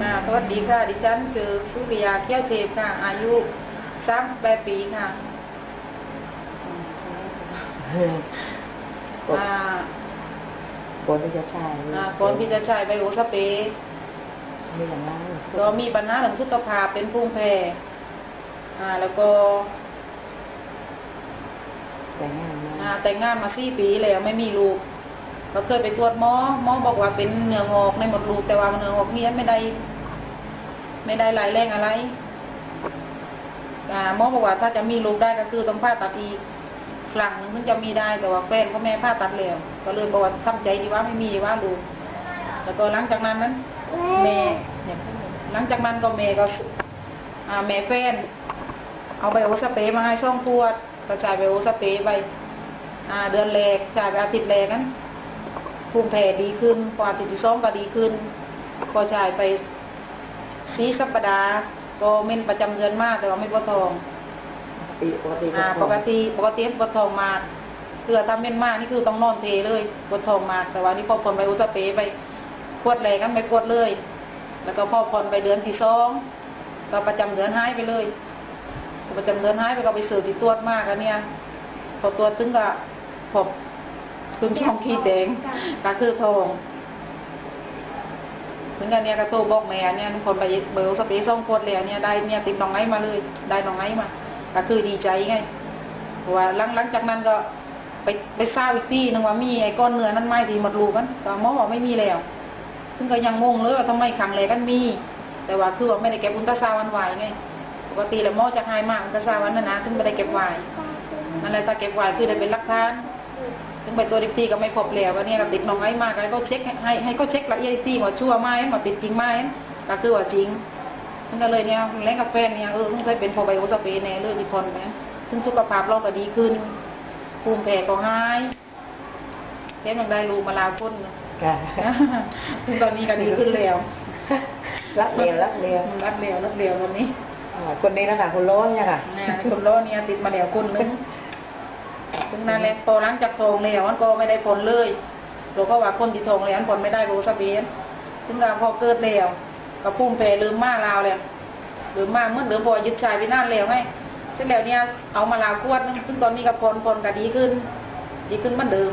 มาสวัสดีค่ะ ดิฉันชื่อสุริยาเกี้ยวเทพค่ะ อายุสามแปดปีค่ะอ่าก่อนที่จะใช้อ่าก่อนที่จะใช้ไบโอสเปรย์มีอย่างไรก็มีปัญหาเรื่องสุขภาพเป็นภูมิแพ้อ่า แล้วก็ แต่งงานอ่ามาแต่งงานมาสี่ปีแล้วไม่มีลูก ก็เคยไปตรวจหมอหมอบอกว่าเป็นเนื้องอกในหมดลูกแต่ว่าเนื้องอกเนี้ยไม่ได้ ไม่ได้รายแรงอะไรหมอบอกว่าถ้าจะมีลูกได้ก็คือต้องผ่าตัดอีกครั้งหนึงถึงจะมีได้แต่ว่าแฟนเขาแม่ผ่าตัดแล้วก็เลยบอกว่าทำใจดีว่าไม่มีว่าลูกแล้วก็หลังจากนั้นนั้นแม่เนี่ยหลังจากนั้นก็แม่ก็แม่แฟนเอาไบโอสเปรย์มาให้ช่องขวดก็จ่ายไบโอสเปรย์ไปเดือนแรกจ่ายไปอาทิตย์แรกนั้น ภูมิแพ้ดีขึ้นพออาทิตย์ที่สองก็ดีขึ้นพอจ่ายไปสีสัปดาห์ก็เม่นประจำเดือนมากแต่ว่าไม่ปวดท้องปีปกติอ่าปกติปกติปวดท้องมากคือถ้าเม่นมากนี่คือต้องนอนเทเลยปวดท้องมาก แต่ว่านี่พอผลไบโอสเปรย์ไปปวดแรกกันไม่ปวดเลย แล้วก็พอผ่อนไปเดือนที่สองก็ประจำเดือนหายไปเลยพอประจำเดือนหายไปก็ไปสืบที่ตรวจมากกันเนี่ย พอตรวจถึงก็พบ ขึ้นช่องขีดแดงก็คือทองถึงกันเนี่ยก็โตบอกแม่เนี่ยคนไปเบลสเปซซ่องโคตรแล้วเนี่ยได้เนี่ยติดน้องไอ้มาเลย ได้น้องไอ้มาก็คือดีใจไงว่าหลังหลังจากนั้นก็ไปไปทราบอีกที่นึงว่ามีไอ้ก้อนเนื้อนั้นไม่ดีหมดลูกันแต่หมอบอกไม่มีแล้วซึ่งก็ยังงงเลยว่าทำไมครั้งแรกกันมี แต่ว่าคือว่าไม่ได้เก็บอุลตราซาววันไหวไงปกติแล้วหมอจะให้มากอุลตราซาววันนั้นนะซึ่งไม่ได้เก็บไวนั่นแหละถ้าเก็บไวคือได้เป็นหลักฐาน ซึ่งไปตัวดิกตีก็ไม่พบแล้วก็เนี่ยก็ติดน้องไอ้มากก็ให้เขาเช็คให้ให้เขาเช็คละเอียดอีกทีว่าชั่วไหมว่าติดจริงไหมก็คือว่าจริงซึ่งก็เลยเนี่ยแรงกับแฟนเนี่ยเออซึ่งเคยเป็นพอไบโอสเปรย์แน่เลยที่พอนเนี่ยซึ่งสุขภาพเราก็ดีขึ้นภูมิแพ้ก็หายเทมยังได้รู้มาลาวพ้นค่ะซึ่งตอนนี้ก็ดีขึ้นแล้วรักเดียวรักเดียวรักเดียวรักเดียววันนี้อ่าคนนี้นะคะคุณโล้นเนี่ยค่ะนะคนโลเนี่ยติดมาแล้วคนนึง ถึงนั้นแหละพอหลังจากทองแล้วมันก็ไม่ได้ผลเลยเราก็ว่าคนที่ทองแล้วมันผลไม่ได้โบสเบียนถึงกาพอเกิดแล้วก็พุ่มแผ่ลืมมาลาวแล้วลืมมาเมื่อเดิมพอยึดชายไปนานแล้วไงเสร็จแล้วเนี่ยเอามาลาวขวดนึงซึ่งตอนนี้ก็ผลผลก็ดีขึ้น ดีขึ้นเหมือนเดิม